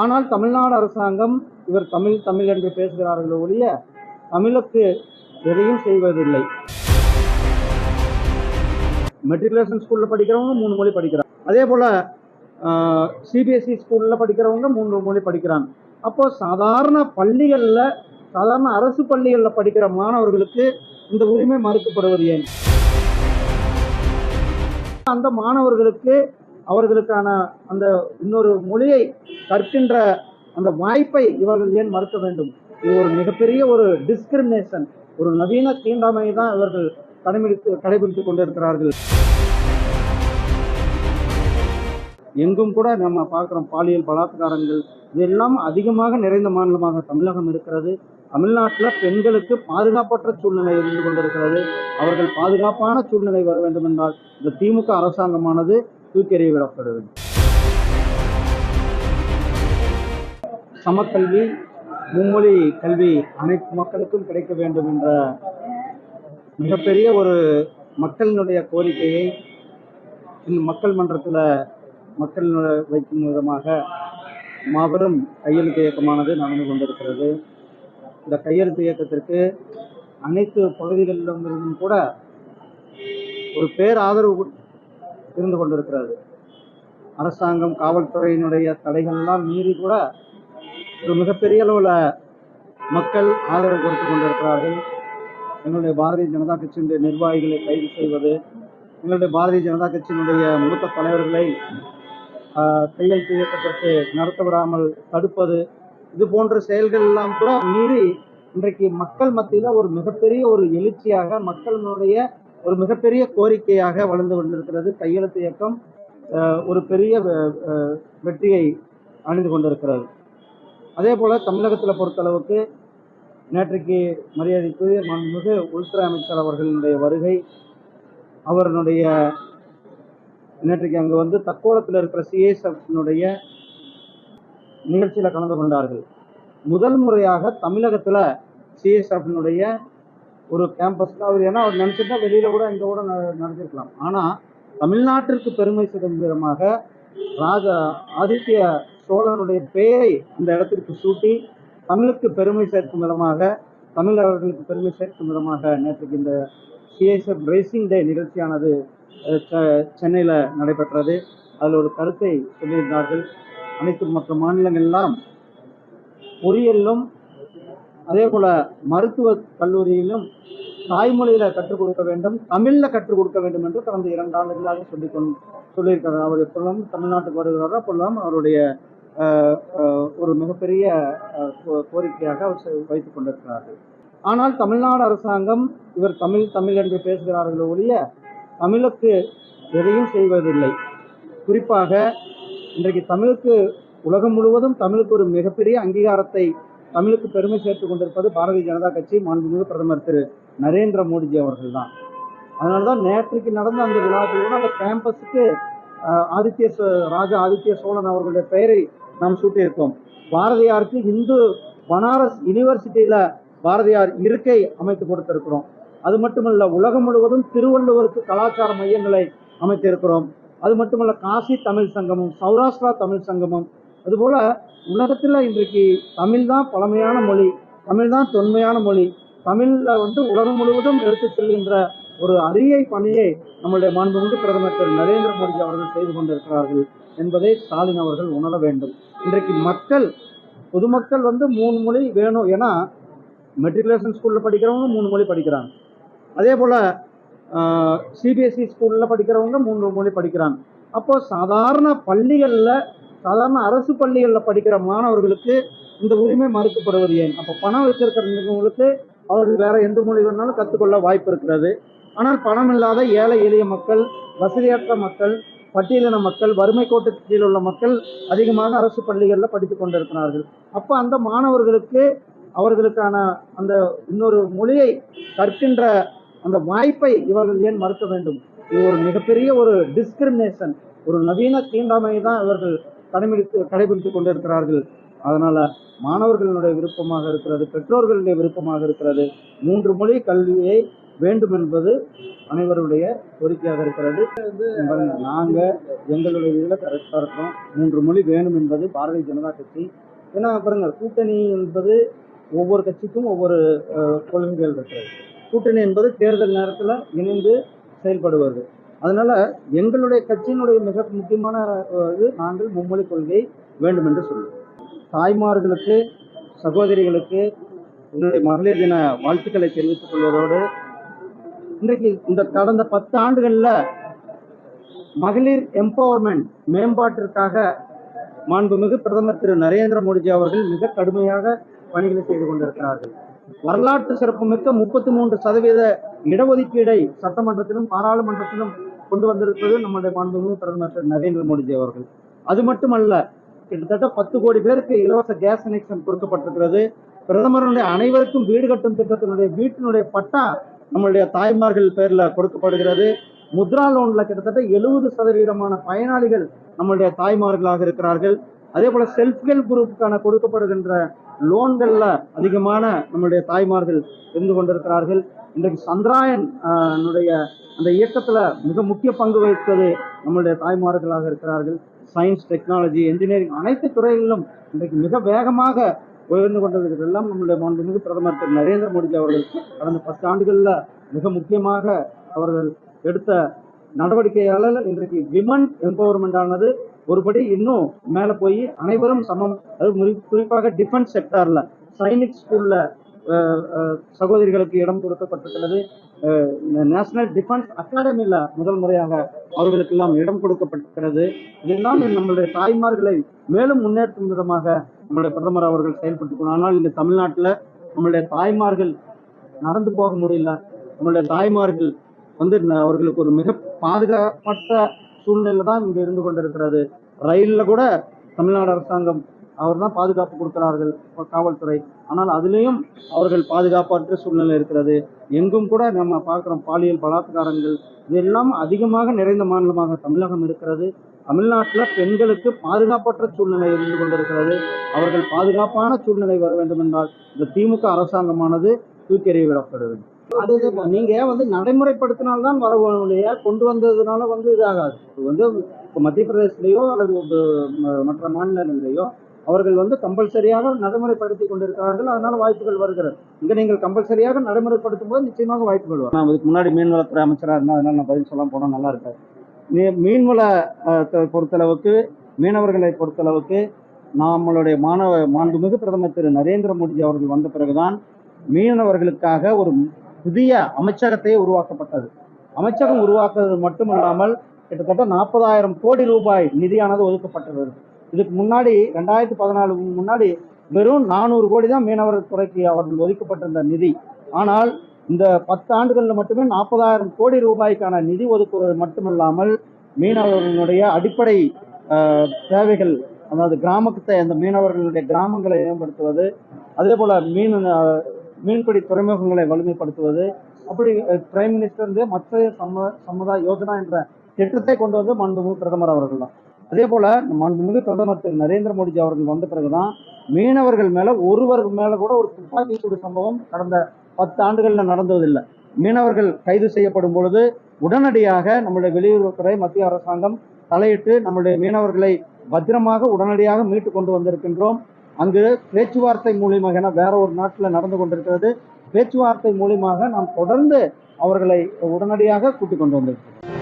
ஆனால் தமிழ்நாடு அரசாங்கம் இவர் தமிழ் தமிழ் என்று பேசுகிறார்கள் ஒழிய தமிழுக்கு எதையும் செய்வதில்லை. மெட்ரிகுலேஷன் ஸ்கூலில் படிக்கிறவங்க மூணு மொழி படிக்கிறாங்க. அதே போல் சிபிஎஸ்சி ஸ்கூலில் படிக்கிறவங்க மூன்று மொழி படிக்கிறாங்க. அப்போ சாதாரண பள்ளிகளில் சாதாரண அரசு பள்ளிகளில் படிக்கிற மாணவர்களுக்கு இந்த உரிமை மறுக்கப்படுவது ஏன்? அந்த மாணவர்களுக்கு அவர்களுக்கான அந்த இன்னொரு மொழியை கற்கின்ற அந்த வாய்ப்பை இவர்கள் ஏன் மறுக்க வேண்டும்? இது ஒரு மிகப்பெரிய ஒரு டிஸ்கிரிமினேஷன் ஒரு நவீன தீண்டாமையை தான் இவர்கள் கடைபிடித்து கடைபிடித்துக் கொண்டிருக்கிறார்கள். எங்கும் கூட நம்ம பார்க்குறோம் பாலியல் பலாத்காரங்கள். இதெல்லாம் அதிகமாக நிறைந்த மாநிலமாக தமிழகம் இருக்கிறது. தமிழ்நாட்டில் பெண்களுக்கு பாதுகாப்பற்ற சூழ்நிலை இருந்து கொண்டிருக்கிறது. அவர்கள் பாதுகாப்பான சூழ்நிலை வர வேண்டும் என்றால் இந்த திமுக அரசாங்கமானது தூக்கி எறியவிடப்பட வேண்டும். சமக்கல்வி மும்மொழி கல்வி அனைத்து மக்களுக்கும் கிடைக்க வேண்டும் என்ற மிகப்பெரிய ஒரு மக்களினுடைய கோரிக்கையை இந்த மக்கள் மன்றத்தில் மக்கள் வைக்கும் விதமாக மாபெரும் கையெழுத்து இயக்கமானது நடந்து கொண்டிருக்கிறது. இந்த கையெழுத்து இயக்கத்திற்கு அனைத்து பகுதிகளிலிருந்தும் கூட ஒரு பேர் ஆதரவு இருந்து கொண்டிருக்கிறது. அரசாங்கம் காவல்துறையினுடைய தடைகள்லாம் மீறி கூட ஒரு மிகப்பெரிய அளவில் மக்கள் ஆதரவு கொடுத்து கொண்டிருக்கிறார்கள். எங்களுடைய பாரதிய ஜனதா கட்சியினுடைய நிர்வாகிகளை கைது செய்வது எங்களுடைய பாரதிய ஜனதா கட்சியினுடைய மூத்த தலைவர்களை கையெழுத்து இயக்கத்திற்கு நடத்த விடாமல் தடுப்பது இது போன்ற செயல்கள் எல்லாம் கூட மீறி இன்றைக்கு மக்கள் மத்தியில் ஒரு மிகப்பெரிய ஒரு எழுச்சியாக மக்களினுடைய ஒரு மிகப்பெரிய கோரிக்கையாக வளர்ந்து கொண்டிருக்கிறது. கையெழுத்து இயக்கம் ஒரு பெரிய வெ- வெற்றியை அணிந்து கொண்டிருக்கிறது. அதே போல் தமிழகத்தில் பொறுத்தளவுக்கு நேற்றைக்கு மரியாதைக்குரிய மாண்புமிகு உள்துறை அமைச்சர் அவர்களுடைய வருகை அவருடைய நேற்றைக்கு அங்கே வந்து தக்கோலத்தில் இருக்கிற சிஎஸ்எஃப்னுடைய நிகழ்ச்சியில் கலந்து கொண்டார்கள். முதல் முறையாக தமிழகத்தில் சிஎஸ்எஃப்னுடைய ஒரு கேம்பஸ்ல அவர் ஏன்னா அவர் நினச்சிருந்தா வெளியில் கூட இங்கே கூட ந- ஆனால் தமிழ்நாட்டிற்கு பெருமை சேர்க்கும் விதமாக ராஜா ஆதித்ய சோழனுடைய பெயரை அந்த இடத்திற்கு சூட்டி தமிழுக்கு பெருமை சேர்க்கும் விதமாக தமிழர்களுக்கு பெருமை சேர்க்கும் விதமாக நேற்றுக்கு இந்த சிஎஸ்எஃப் ரேசிங் டே நிகழ்ச்சியானது செ- சென்னையில் நடைபெற்றது. அதில் ஒரு கருத்தை சொல்லியிருந்தார்கள். அனைத்து மற்ற மாநிலங்கள்லாம் பொறியியலிலும் அதே போல மருத்துவ கல்லூரியிலும் தாய்மொழியில கற்றுக் கொடுக்க வேண்டும் தமிழ்ல கற்றுக் கொடுக்க வேண்டும் என்று கடந்த இரண்டு ஆண்டுகளாக சொல்லி கொண்டு சொல்லியிருக்கிறார். அவர் எப்பொழுதும் தமிழ்நாட்டுக்கு வருகிறாரோ? அப்பொழுதும் அவருடைய ஒரு மிகப்பெரிய கோ- கோரிக்கையாக அவர் செ- வைத்துக் கொண்டிருக்கிறார்கள். ஆனால் தமிழ்நாடு அரசாங்கம் இவர் தமிழ் தமிழ் என்று பேசுகிறார்கள் ஒழிய தமிழுக்கு எதையும் செய்வதில்லை. குறிப்பாக இன்றைக்கு தமிழுக்கு உலகம் முழுவதும் தமிழுக்கு ஒரு மிகப்பெரிய அங்கீகாரத்தை தமிழுக்கு பெருமை சேர்த்து கொண்டிருப்பது பாரதிய ஜனதா கட்சி மாண்புமிகு பிரதமர் திரு நரேந்திர மோடிஜி அவர்கள் தான். அதனால தான் நேற்றுக்கு நடந்த அந்த விழாவில் கூட அந்த கேம்பஸுக்கு ஆதித்ய சோ- ராஜா ஆதித்ய சோழன் அவர்களுடைய பெயரை நாம் சூட்டியிருக்கோம் பாரதியாருக்கு இந்து பனாரஸ் யூனிவர்சிட்டியில் பாரதியார் இருக்கை அமைத்து கொடுத்திருக்கிறோம். அது மட்டுமல்ல உலகம் முழுவதும் திருவள்ளுவருக்கு கலாச்சார மையங்களை அமைத்திருக்கிறோம். அது மட்டுமல்ல காசி தமிழ் சங்கமும் சௌராஷ்டிரா தமிழ் சங்கமம். அதுபோல் உலகத்தில் இன்றைக்கு தமிழ் தான் பழமையான மொழி தமிழ் தான் தொன்மையான மொழி. தமிழில் வந்து உலகம் முழுவதும் எடுத்து செல்கின்ற ஒரு அரிய பணியை நம்முடைய மாண்புமிகு பிரதமர் திரு. நரேந்திர மோடி அவர்கள் செய்து கொண்டிருக்கிறார்கள் என்பதை ஸ்டாலின் அவர்கள் உணர வேண்டும். இன்றைக்கு மக்கள் பொதுமக்கள் வந்து மூணு மொழி வேணும் ஏன்னா மெட்ரிகுலேஷன் ஸ்கூலில் படிக்கிறவங்க மூணு மொழி படிக்கிறாங்க. அதே போல் சிபிஎஸ்சி ஸ்கூலில் படிக்கிறவங்க மூன்று மொழி படிக்கிறாங்க. அப்போது சாதாரண பள்ளிகளில் சாதாரண அரசு பள்ளிகளில் படிக்கிற மாணவர்களுக்கு இந்த உரிமை மறுக்கப்படுவது ஏன்? அப்போ பணம் வச்சிருக்கிறவங்களுக்கு அவர்கள் வேற எந்த மொழி வேணாலும் கற்றுக்கொள்ள வாய்ப்பு இருக்கிறது. ஆனால் பணம் இல்லாத ஏழை எளிய மக்கள் வசதியற்ற மக்கள் பட்டியலின மக்கள் வறுமை கோட்டுக்கு கீழ் உள்ள மக்கள் அதிகமாக அரசு பள்ளிகளில் படித்து கொண்டிருக்கிறார்கள். அப்போ அந்த மாணவர்களுக்கு அவர்களுக்கான அந்த இன்னொரு மொழியை கற்கின்ற அந்த வாய்ப்பை இவர்கள் ஏன் மறுக்க வேண்டும்? இது ஒரு மிகப்பெரிய ஒரு டிஸ்கிரிமினேஷன் ஒரு நவீன தீண்டாமையை தான் இவர்கள் கடைபிடித்து கடைபிடித்து கொண்டிருக்கிறார்கள். அதனால் மாணவர்களுடைய விருப்பமாக இருக்கிறது பெற்றோர்களுடைய விருப்பமாக இருக்கிறது. மூன்று மொழி கல்வியை வேண்டும் என்பது அனைவருடைய கோரிக்கையாக இருக்கிறது. நாங்கள் எங்களுடைய இதில் கரெக்டாக இருக்கோம். மூன்று மொழி வேணும் என்பது பாரதிய ஜனதா கட்சி. ஏன்னா பாருங்க கூட்டணி என்பது ஒவ்வொரு கட்சிக்கும் ஒவ்வொரு கொள்கைகள் இருக்கிறது. கூட்டணி என்பது தேர்தல் நேரத்தில் இணைந்து செயல்படுவது. அதனால் எங்களுடைய கட்சியினுடைய மிக முக்கியமான இது நாங்கள் மும்மொழி கொள்கை வேண்டும் என்று சொல்லுவோம் தாய்மார்களுக்கு சகோதரிகளுக்கு என்னுடைய மகளிர் தின வாழ்த்துக்களை தெரிவித்துக் கொள்வதோடு இன்றைக்கு இந்த கடந்த பத்து ஆண்டுகளில் மகளிர் எம்பவர்மெண்ட் மேம்பாட்டிற்காக மாண்புமிகு பிரதமர் திரு நரேந்திர மோடிஜி அவர்கள் மிக கடுமையாக பணிகளை செய்து கொண்டிருக்கிறார்கள். வரலாற்று சிறப்புமிக்க முப்பத்தி மூன்று சதவீத இடஒதுக்கீடை சட்டமன்றத்திலும் பாராளுமன்றத்திலும் கொண்டு வந்திருப்பது நம்முடைய மாண்புமிகு பிரதமர் திரு நரேந்திர மோடிஜி அவர்கள். அது மட்டுமல்ல கிட்டத்தட்ட பத்து கோடி பேருக்கு இலவச கேஸ் கனெக்ஷன் கொடுக்கப்பட்டிருக்கிறது. பிரதமருடைய அனைவருக்கும் வீடு கட்டும் திட்டத்தினுடைய வீட்டினுடைய பட்டா நம்மளுடைய தாய்மார்கள் பேரில் கொடுக்கப்படுகிறது. முத்ரா லோனில் கிட்டத்தட்ட எழுபது சதவீதமான பயனாளிகள் நம்மளுடைய தாய்மார்களாக இருக்கிறார்கள். அதே போல் செல்ஃப் ஹெல்ப் குரூப்புக்கான கொடுக்கப்படுகின்ற லோன்களில் அதிகமான நம்மளுடைய தாய்மார்கள் இருந்து கொண்டிருக்கிறார்கள். இன்றைக்கு சந்திராயன் அந்த இயக்கத்தில் மிக முக்கிய பங்கு வகிப்பது நம்மளுடைய தாய்மார்களாக இருக்கிறார்கள். சயின்ஸ் டெக்னாலஜி என்ஜினியரிங் அனைத்து துறைகளிலும் இன்றைக்கு மிக வேகமாக உயர்ந்து கொண்டிருக்கிறது எல்லாம் நம்முடைய மாண்புமிகு பிரதமர் திரு. நரேந்திர மோடிஜி அவர்கள் கடந்த பத்து ஆண்டுகளில் மிக முக்கியமாக அவர்கள் எடுத்த நடவடிக்கையால இன்றைக்கு விமன் எம்பவர்மெண்ட் ஆனது ஒருபடி இன்னும் மேலே போய் அனைவரும் சமம். அது குறிப்பாக டிஃபென்ஸ் செக்டாரில் சைனிக் ஸ்கூலில் சகோதரிகளுக்கு இடம் கொடுக்கப்பட்டிருக்கிறது. நேஷனல் டிஃபென்ஸ் அகாடமியில் முதல் முறையாக அவர்களுக்கெல்லாம் இடம் கொடுக்கப்பட்டிருக்கிறது. இதெல்லாம் நம்மளுடைய தாய்மார்களை மேலும் முன்னேற்றும் விதமாக நம்மளுடைய பிரதமர் அவர்கள் செயல்பட்டு ஆனால் இந்த தமிழ்நாட்டில் நம்மளுடைய தாய்மார்கள் நடந்து போக முடியல. நம்மளுடைய தாய்மார்கள் வந்து ந- அவர்களுக்கு ஒரு மிக பாதுகாப்பற்ற சூழ்நிலை தான் இங்கே இருந்து கொண்டிருக்கிறது. ரயிலில் கூட தமிழ்நாடு அரசாங்கம் அவர் தான் பாதுகாப்பு கொடுக்கிறார்கள் காவல்துறை. ஆனால் அதுலேயும் அவர்கள் பாதுகாப்பற்ற சூழ்நிலை இருக்கிறது. எங்கும் கூட நம்ம பார்க்குறோம் பாலியல் பலாத்காரங்கள். இதெல்லாம் அதிகமாக நிறைந்த மாநிலமாக தமிழகம் இருக்கிறது. தமிழ்நாட்டில் பெண்களுக்கு பாதுகாப்பற்ற சூழ்நிலை இருந்து கொண்டிருக்கிறது. அவர்கள் பாதுகாப்பான சூழ்நிலை வர வேண்டும் என்றால் இந்த திமுக அரசாங்கமானது தூக்கி விடப்படுது வேண்டும் அது நீங்கள் நீங்க வந்து நடைமுறைப்படுத்தினால்தான் வர கொண்டு வந்ததுனால வந்து இதாகாது? வந்து இப்போ மத்திய பிரதேசத்திலேயோ அல்லது ம- மற்ற மாநிலங்களிலேயோ அவர்கள் வந்து கம்பல்சரியாக நடைமுறைப்படுத்தி கொண்டிருக்கிறார்கள். அதனால வாய்ப்புகள் வருகிறது. இங்கே நீங்கள் கம்பல்சரியாக நடைமுறைப்படுத்தும் போது நிச்சயமாக வாய்ப்புகள் வரும். நான் இதுக்கு முன்னாடி மீன்வளத்துறை அமைச்சராக இருந்தேன் அதனால நான் பதில் சொல்லாம போனால் நல்லா இருக்காது. மீ- மீன்வள த- பொறுத்தளவுக்கு மீனவர்களை பொறுத்தளவுக்கு நம்மளுடைய மாணவ மாண்புமிகு பிரதமர் திரு நரேந்திர மோடிஜி அவர்கள் வந்த பிறகுதான் மீனவர்களுக்காக ஒரு புதிய அமைச்சகத்தை உருவாக்கப்பட்டது. அமைச்சகம் உருவாக்குவது மட்டுமல்லாமல் கிட்டத்தட்ட நாற்பதாயிரம் கோடி ரூபாய் நிதியானது ஒதுக்கப்பட்டது இதுக்கு முன்னாடி ரெண்டாயிரத்தி பதினாலு முன்னாடி வெறும் நானூறு கோடி தான் மீனவர் துறைக்கு அவர்கள் ஒதுக்கப்பட்டிருந்த நிதி. ஆனால் இந்த பத்து ஆண்டுகளில் மட்டுமே நாற்பதாயிரம் கோடி ரூபாய்க்கான நிதி ஒதுக்குவது மட்டுமில்லாமல் மீனவர்களுடைய அடிப்படை தேவைகள் அதாவது கிராமத்தை அந்த மீனவர்களுடைய கிராமங்களை மேம்படுத்துவது அதே போல் மீன் மீன்பிடி துறைமுகங்களை வலிமைப்படுத்துவது அப்படி பிரைம் மினிஸ்டர் மற்ற மத்திய சம சமுதாய யோஜனா என்ற திட்டத்தை கொண்டு வந்து மாண்புமிகு பிரதமர் அவர்கள் தான். அதே போல் மாண்புமிகு பிரதமர் திரு நரேந்திர மோடிஜி அவர்கள் வந்த பிறகுதான் மீனவர்கள் மேலே ஒருவர் மேலே கூட ஒரு துப்பாக்கி சூடு சம்பவம் கடந்த பத்து ஆண்டுகளில் நடந்ததில்லை. மீனவர்கள் கைது செய்யப்படும் பொழுது உடனடியாக நம்முடைய வெளியுறவுத்துறை மத்திய அரசாங்கம் தலையிட்டு நம்முடைய மீனவர்களை பத்திரமாக உடனடியாக மீட்டு கொண்டு வந்திருக்கின்றோம். அங்கு பேச்சுவார்த்தை மூலியமாக என வேற ஒரு நாட்டில் நடந்து கொண்டிருக்கிறது பேச்சுவார்த்தை மூலியமாக நாம் தொடர்ந்து அவர்களை உடனடியாக கூட்டிக் கொண்டு வந்திருக்கிறோம்.